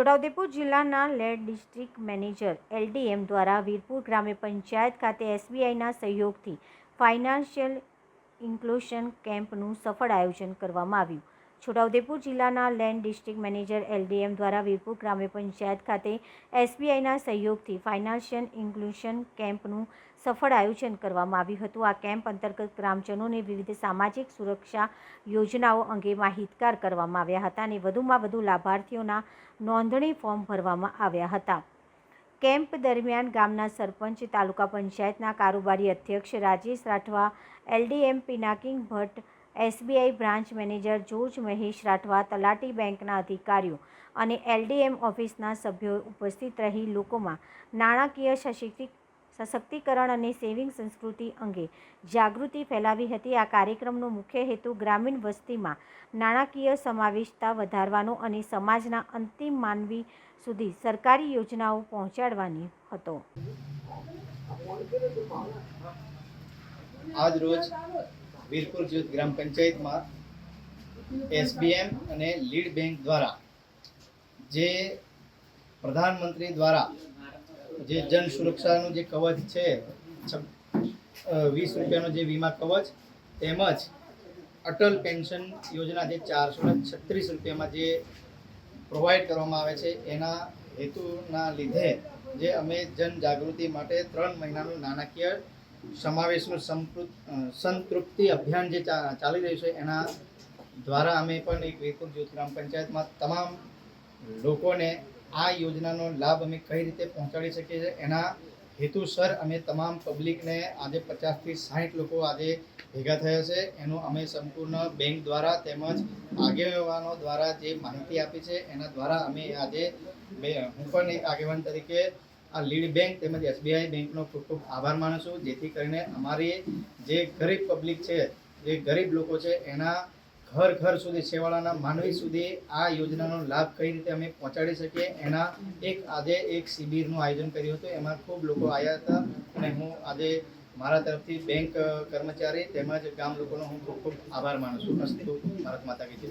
છોટાઉદેપુર જિલ્લાના lead district manager એલડીએમ દ્વારા વીરપુર ગ્રામ્ય પંચાયત ખાતે એસબીઆઈના સહયોગથી ફાઇનાન્શિયલ ઇન્ક્લુઝન કેમ્પનું સફળ આયોજન કરવામાં આવ્યું. છોટાઉદેપુર જિલ્લાના લેન્ડ ડિસ્ટ્રિક્ટ મેનેજર એલડીએમ દ્વારા વીરપુર ગ્રામ્ય પંચાયત ખાતે એસબીઆઈના સહયોગથી ફાઇનાન્શિયલ ઇન્ક્લુઝન કેમ્પનું સફળ આયોજન કરવામાં આવ્યું હતું. આ કેમ્પ અંતર્ગત ગ્રામજનોને વિવિધ સામાજિક સુરક્ષા યોજનાઓ અંગે માહિતગાર કરવામાં આવ્યા હતા અને વધુમાં વધુ લાભાર્થીઓના નોંધણી ફોર્મ ભરવામાં આવ્યા હતા. કેમ્પ દરમિયાન ગામના સરપંચ, તાલુકા પંચાયતના કારોબારી અધ્યક્ષ Rajesh Rathwa, LDM Pinaking Bhatt SBI branch manager George Mahesh Rathwa તલાટી બેંકના અધિકારીઓ અને એલડીએમ ઓફિસના સભ્યો ઉપસ્થિત રહી લોકોમાં નાણાકીય સશક્તિ, સશક્તિકરણ અને સેવિંગ સંસ્કૃતિ અંગે જાગૃતિ ફેલાવી હતી. આ કાર્યક્રમનો મુખ્ય હેતુ ગ્રામીણ વસ્તીમાં નાણાકીય સમાવેશતા વધારવાનો અને સમાજના અંતિમ માનવી સુધી સરકારી યોજનાઓ પહોંચાડવાની હતો. આજ રોજ વીરપુર જૂથ ગ્રામ પંચાયતમાં એસબીએમ અને લીડ બેંક દ્વારા જે પ્રધાનમંત્રી દ્વારા જે જન સુરક્ષાનું જે કવચ છે વીસ રૂપિયાનો જે વીમા કવચ તેમજ અટલ પેન્શન યોજના જે ચારસો ને છત્રીસ રૂપિયામાં જે પ્રોવાઈડ કરવામાં આવે છે, એના હેતુના લીધે જે અમે જન જાગૃતિ માટે ત્રણ મહિનાનું નાણાકીય સમાવેશનું સંતૃપ્તિ અભિયાન જે ચાલી રહ્યું છે, એના દ્વારા અમે પણ એક વીરપુર જૂથ ગ્રામ પંચાયતમાં તમામ લોકોને આ યોજનાનો લાભ અમે કઈ રીતે પહોંચાડી શકીએ છીએ, એના હેતુસર અમે તમામ પબ્લિકને આજે પચાસથી સાઠ લોકો આજે ભેગા થયા છે, એનું અમે સંપૂર્ણ બેંક દ્વારા તેમજ આગેવાનો દ્વારા જે માહિતી આપી છે, એના દ્વારા અમે આજે હું પણ એક આગેવાન તરીકે આ લીડ બેંક તેમજ એસબીઆઈ બેંકનો ખૂબ ખૂબ આભાર માનું છું. જેથી કરીને અમારી જે ગરીબ પબ્લિક છે, જે ગરીબ લોકો છે, એના ઘર ઘર સુધી, છેવાડાના માનવી સુધી આ યોજનાનો લાભ કઈ રીતે અમે પહોંચાડી શકીએ, એના એક આજે એક શિબિરનું આયોજન કર્યું હતું. એમાં ખૂબ લોકો આવ્યા હતા અને હું આજે મારા તરફથી બેંક કર્મચારી તેમજ ગામ લોકોનો હું ખૂબ ખૂબ આભાર માનું છું. અસ્તુ ભારત માતા કી